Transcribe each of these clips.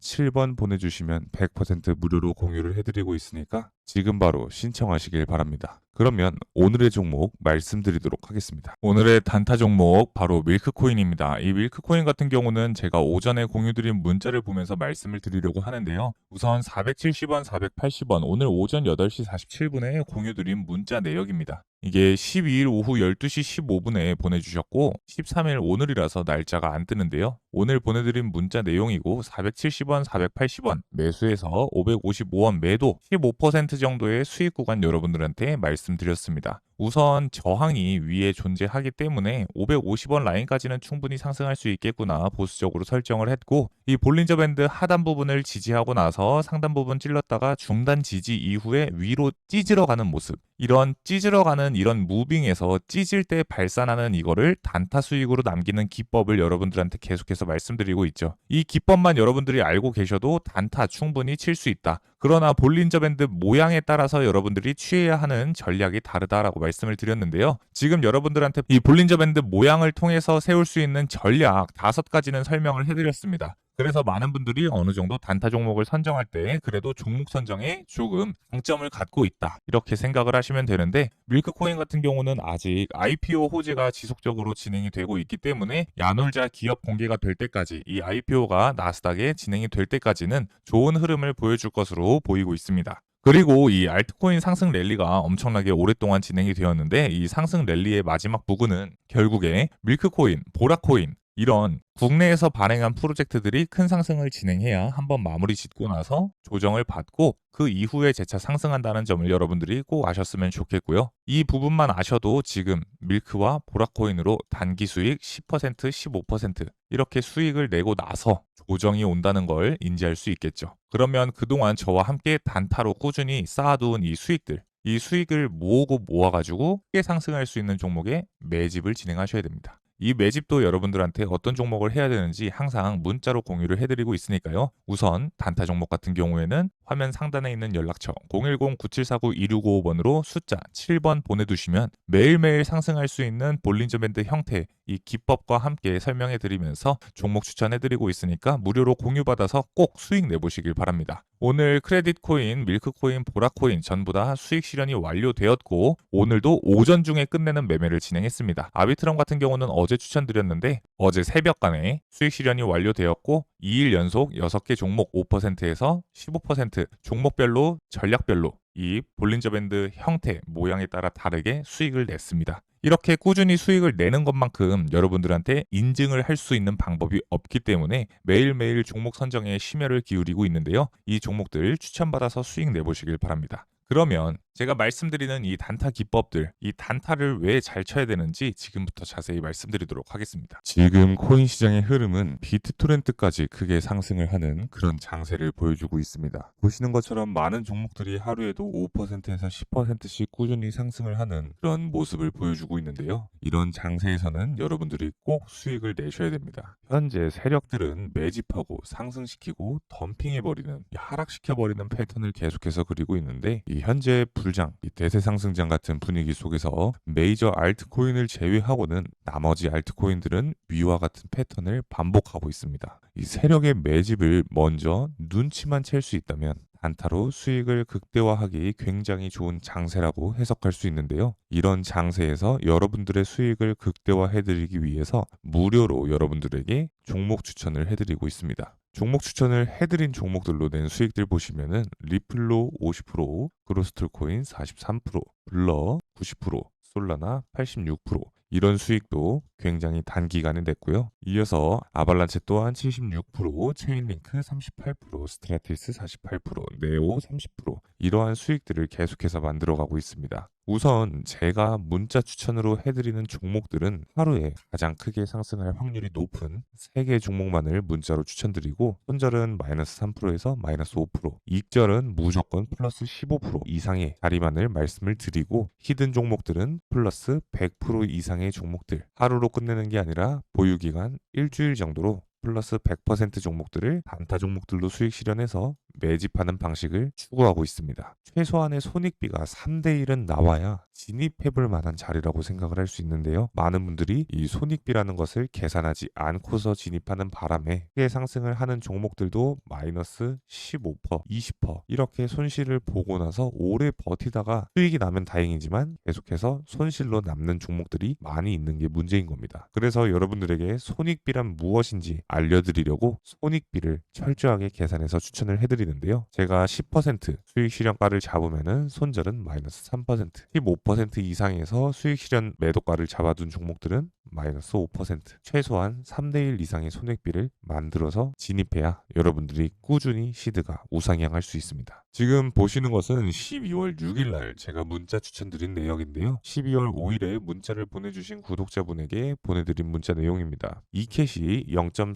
7번 보내주시면 100% 무료로 공유를 해드리고 있으니까 지금 바로 신청하시길 바랍니다. 그러면 오늘의 종목 말씀드리도록 하겠습니다. 오늘의 단타 종목 바로 밀크코인입니다. 이 밀크코인 같은 경우는 제가 오전에 공유드린 문자를 보면서 말씀을 드리려고 하는데요. 우선 470원, 480원 오늘 오전 8시 47분에 공유드린 문자 내역입니다. 이게 12일 오후 12시 15분에 보내주셨고 13일 오늘이라서 날짜가 안 뜨는데요. 오늘 보내드린 문자 내용이고 470원, 480원 매수해서 555원 매도 15% 정도의 수익 구간 여러분들한테 말씀드렸습니다. 우선 저항이 위에 존재하기 때문에 550원 라인까지는 충분히 상승할 수 있겠구나 보수적으로 설정을 했고 이 볼린저 밴드 하단 부분을 지지하고 나서 상단 부분 찔렀다가 중단 지지 이후에 위로 찌질어 가는 모습 이런 찌질어 가는 이런 무빙에서 찌질 때 발산하는 이거를 단타 수익으로 남기는 기법을 여러분들한테 계속해서 말씀드리고 있죠. 이 기법만 여러분들이 알고 계셔도 단타 충분히 칠 수 있다. 그러나 볼린저 밴드 모양에 따라서 여러분들이 취해야 하는 전략이 다르다라고 말씀 을 드렸는데요. 지금 여러분들한테 이 볼린저 밴드 모양을 통해서 세울 수 있는 전략 다섯 가지는 설명을 해드렸습니다. 그래서 많은 분들이 어느 정도 단타 종목을 선정할 때 그래도 종목 선정에 조금 강점을 갖고 있다. 이렇게 생각을 하시면 되는데 밀크코인 같은 경우는 아직 IPO 호재가 지속적으로 진행이 되고 있기 때문에 야놀자 기업 공개가 될 때까지 이 IPO가 나스닥에 진행이 될 때까지는 좋은 흐름을 보여줄 것으로 보이고 있습니다. 그리고 이 알트코인 상승 랠리가 엄청나게 오랫동안 진행이 되었는데 이 상승 랠리의 마지막 부근은 결국에 밀크코인, 보라코인 이런 국내에서 발행한 프로젝트들이 큰 상승을 진행해야 한번 마무리 짓고 나서 조정을 받고 그 이후에 재차 상승한다는 점을 여러분들이 꼭 아셨으면 좋겠고요. 이 부분만 아셔도 지금 밀크와 보라코인으로 단기 수익 10%, 15% 이렇게 수익을 내고 나서 조정이 온다는 걸 인지할 수 있겠죠. 그러면 그동안 저와 함께 단타로 꾸준히 쌓아두은 이 수익들 이 수익을 모으고 모아가지고 크게 상승할 수 있는 종목에 매집을 진행하셔야 됩니다. 이 매집도 여러분들한테 어떤 종목을 해야 되는지 항상 문자로 공유를 해드리고 있으니까요. 우선 단타 종목 같은 경우에는 화면 상단에 있는 연락처 010-9749-2655번으로 숫자 7번 보내두시면 매일매일 상승할 수 있는 볼린저 밴드 형태 이 기법과 함께 설명해 드리면서 종목 추천해 드리고 있으니까 무료로 공유받아서 꼭 수익 내보시길 바랍니다. 오늘 크레딧 코인, 밀크 코인, 보라 코인 전부 다 수익 실현이 완료되었고 오늘도 오전 중에 끝내는 매매를 진행했습니다. 아비트럼 같은 경우는 어제 추천드렸는데 어제 새벽간에 수익 실현이 완료되었고 2일 연속 6개 종목 5%에서 15% 종목별로 전략별로 이 볼린저 밴드 형태 모양에 따라 다르게 수익을 냈습니다. 이렇게 꾸준히 수익을 내는 것만큼 여러분들한테 인증을 할 수 있는 방법이 없기 때문에 매일매일 종목 선정에 심혈을 기울이고 있는데요. 이 종목들 추천받아서 수익 내보시길 바랍니다. 그러면 제가 말씀드리는 이 단타 기법들, 이 단타를 왜 잘 쳐야 되는지 지금부터 자세히 말씀드리도록 하겠습니다. 지금 코인 시장의 흐름은 비트토렌트까지 크게 상승을 하는 그런 장세를 보여주고 있습니다. 보시는 것처럼 많은 종목들이 하루에도 5%에서 10%씩 꾸준히 상승을 하는 그런 모습을 보여주고 있는데요. 이런 장세에서는 여러분들이 꼭 수익을 내셔야 됩니다. 현재 세력들은 매집하고 상승시키고 덤핑해버리는 하락시켜버리는 패턴을 계속해서 그리고 있는데 이 현재 불 장, 이 대세 상승장 같은 분위기 속에서 메이저 알트코인을 제외하고는 나머지 알트코인들은 위와 같은 패턴을 반복하고 있습니다. 이 세력의 매집을 먼저 눈치만 챌 수 있다면 단타로 수익을 극대화하기 굉장히 좋은 장세라고 해석할 수 있는데요. 이런 장세에서 여러분들의 수익을 극대화해드리기 위해서 무료로 여러분들에게 종목 추천을 해드리고 있습니다. 종목 추천을 해드린 종목들로 낸 수익들 보시면은 리플로 50%, 그로스툴코인 43%, 블러 90%, 솔라나 86% 이런 수익도 굉장히 단기간에 냈고요. 이어서 아발란체 또한 76%, 체인링크 38%, 스트라티스 48%, 네오 30% 이러한 수익들을 계속해서 만들어가고 있습니다. 우선 제가 문자 추천으로 해드리는 종목들은 하루에 가장 크게 상승할 확률이 높은 3개 종목만을 문자로 추천드리고 손절은 마이너스 3%에서 마이너스 5% 이익절은 무조건 플러스 15% 이상의 자리만을 말씀을 드리고 히든 종목들은 플러스 100% 이상의 종목들 하루로 끝내는 게 아니라 보유기간 일주일 정도로 플러스 100% 종목들을 단타 종목들로 수익 실현해서 매집하는 방식을 추구하고 있습니다. 최소한의 손익비가 3대 1은 나와야 진입해볼 만한 자리라고 생각을 할 수 있는데요. 많은 분들이 이 손익비라는 것을 계산하지 않고서 진입하는 바람에 크게 상승을 하는 종목들도 마이너스 15%, 20% 이렇게 손실을 보고 나서 오래 버티다가 수익이 나면 다행이지만 계속해서 손실로 남는 종목들이 많이 있는 게 문제인 겁니다. 그래서 여러분들에게 손익비란 무엇인지 알려드리려고 손익비를 철저하게 계산해서 추천을 해드리는데요. 제가 10% 수익 실현가를 잡으면은 손절은 마이너스 3%, 15% 이상에서 수익 실현 매도가를 잡아둔 종목들은 마이너스 5%, 최소한 3대1 이상의 손익비를 만들어서 진입해야 여러분들이 꾸준히 시드가 우상향할 수 있습니다. 지금 보시는 것은 12월 6일 날 제가 문자 추천드린 내역인데요. 12월 5일에 문자를 보내주신 구독자분에게 보내드린 문자 내용입니다. 이캣이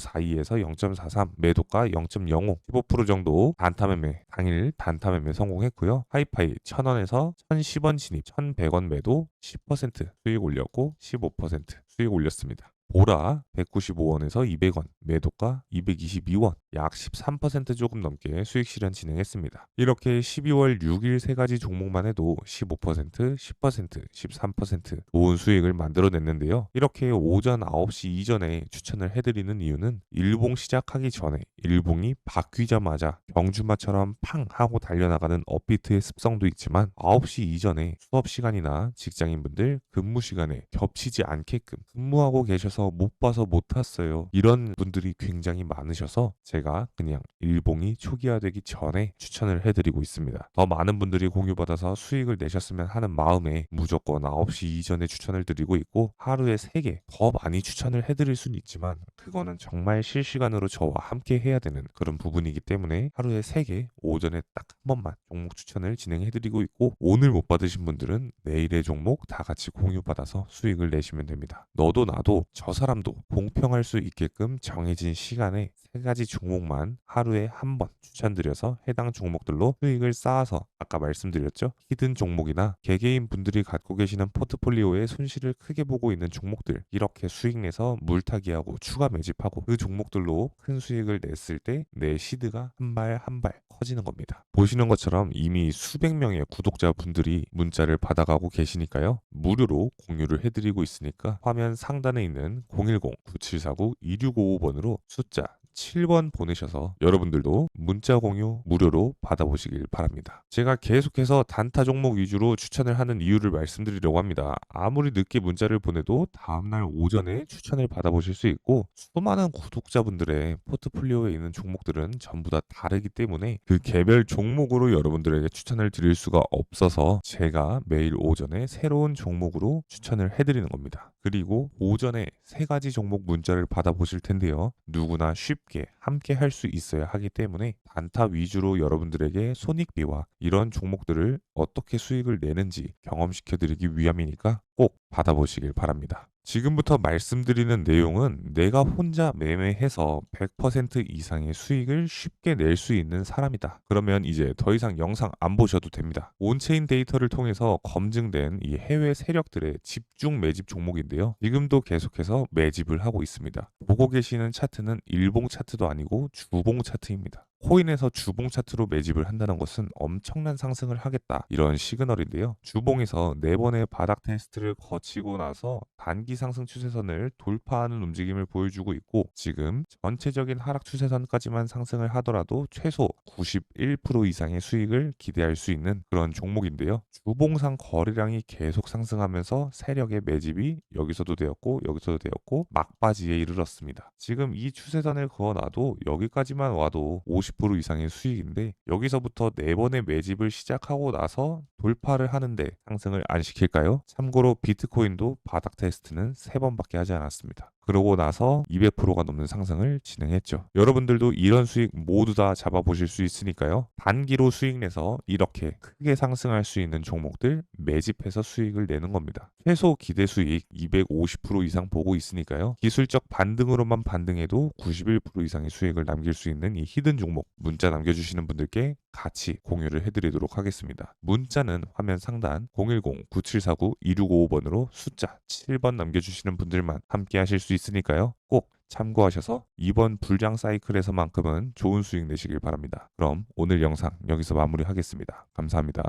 0.42에서 0.43, 매도가 0.05, 15% 정도 단타 매매, 당일 단타 매매 성공했고요. 하이파이 1000원에서 1010원 진입, 1100원 매도 10% 수익 올렸고 15% 수익 올렸습니다. 보라 195원에서 200원, 매도가 222원, 약 13% 조금 넘게 수익 실현 진행했습니다. 이렇게 12월 6일 세 가지 종목만 해도 15%, 10%, 13% 좋은 수익을 만들어냈는데요. 이렇게 오전 9시 이전에 추천을 해드리는 이유는 일봉 시작하기 전에 일봉이 바뀌자마자 경주마처럼 팡 하고 달려나가는 업비트의 습성도 있지만 9시 이전에 수업 시간이나 직장인분들 근무 시간에 겹치지 않게끔 근무하고 계셔서 못 봐서 못 탔어요. 이런 분들이 굉장히 많으셔서 제가 그냥 일봉이 초기화되기 전에 추천을 해드리고 있습니다. 더 많은 분들이 공유받아서 수익을 내셨으면 하는 마음에 무조건 9시 이전에 추천을 드리고 있고 하루에 3개 더 많이 추천을 해드릴 수는 있지만 그거는 정말 실시간으로 저와 함께 해야 되는 그런 부분이기 때문에 하루에 3개 오전에 딱 한 번만 종목 추천을 진행해드리고 있고 오늘 못 받으신 분들은 내일의 종목 다 같이 공유받아서 수익을 내시면 됩니다. 너도 나도 저 사람도 공평할 수 있게끔 정해진 시간에 세 가지 종목만 하루에 한 번 추천드려서 해당 종목들로 수익을 쌓아서 아까 말씀드렸죠. 히든 종목이나 개개인 분들이 갖고 계시는 포트폴리오에 손실을 크게 보고 있는 종목들 이렇게 수익 내서 물타기하고 추가 매집하고 그 종목들로 큰 수익을 냈을 때 내 시드가 한 발 한발 커지는 겁니다. 보시는 것처럼 이미 수백 명의 구독자분들이 문자를 받아가고 계시니까요. 무료로 공유를 해드리고 있으니까 화면 상단에 있는 010-9749-2655번으로 숫자 7번 보내셔서 여러분들도 문자 공유 무료로 받아보시길 바랍니다. 제가 계속해서 단타 종목 위주로 추천을 하는 이유를 말씀드리려고 합니다. 아무리 늦게 문자를 보내도 다음날 오전에 추천을 받아보실 수 있고 수많은 구독자분들의 포트폴리오에 있는 종목들은 전부 다 다르기 때문에 그 개별 종목으로 여러분들에게 추천을 드릴 수가 없어서 제가 매일 오전에 새로운 종목으로 추천을 해드리는 겁니다. 그리고 오전에 세 가지 종목 문자를 받아보실 텐데요. 누구나 쉽게 함께 할 수 있어야 하기 때문에 단타 위주로 여러분들에게 손익비와 이런 종목들을 어떻게 수익을 내는지 경험시켜 드리기 위함이니까 꼭 받아보시길 바랍니다. 지금부터 말씀드리는 내용은 내가 혼자 매매해서 100% 이상의 수익을 쉽게 낼 수 있는 사람이다. 그러면 이제 더 이상 영상 안 보셔도 됩니다. 온체인 데이터를 통해서 검증된 이 해외 세력들의 집중 매집 종목인데요. 지금도 계속해서 매집을 하고 있습니다. 보고 계시는 차트는 일봉 차트도 아니고 주봉 차트입니다. 코인에서 주봉 차트로 매집을 한다는 것은 엄청난 상승을 하겠다 이런 시그널인데요. 주봉에서 네 번의 바닥 테스트를 거치고 나서 단기 상승 추세선을 돌파하는 움직임을 보여주고 있고 지금 전체적인 하락 추세선까지만 상승을 하더라도 최소 91% 이상의 수익을 기대할 수 있는 그런 종목인데요. 주봉상 거래량이 계속 상승하면서 세력의 매집이 여기서도 되었고 여기서도 되었고 막바지에 이르렀습니다. 지금 이 추세선을 그어놔도 여기까지만 와도 50% 이상의 수익인데 여기서부터 네 번의 매집을 시작하고 나서 돌파를 하는데 상승을 안 시킬까요? 참고로 비트코인도 바닥 테스트는 세 번밖에 하지 않았습니다. 그러고 나서 200%가 넘는 상승을 진행했죠. 여러분들도 이런 수익 모두 다 잡아보실 수 있으니까요. 단기로 수익 내서 이렇게 크게 상승할 수 있는 종목들 매집해서 수익을 내는 겁니다. 최소 기대 수익 250% 이상 보고 있으니까요. 기술적 반등으로만 반등해도 91% 이상의 수익을 남길 수 있는 이 히든 종목 문자 남겨주시는 분들께 같이 공유를 해드리도록 하겠습니다. 문자는 화면 상단 010-9749-2655번으로 숫자 7번 남겨주시는 분들만 함께 하실 수 있으니까요. 꼭 참고하셔서 이번 불량 사이클에서만큼은 좋은 수익 내시길 바랍니다. 그럼 오늘 영상 여기서 마무리하겠습니다. 감사합니다.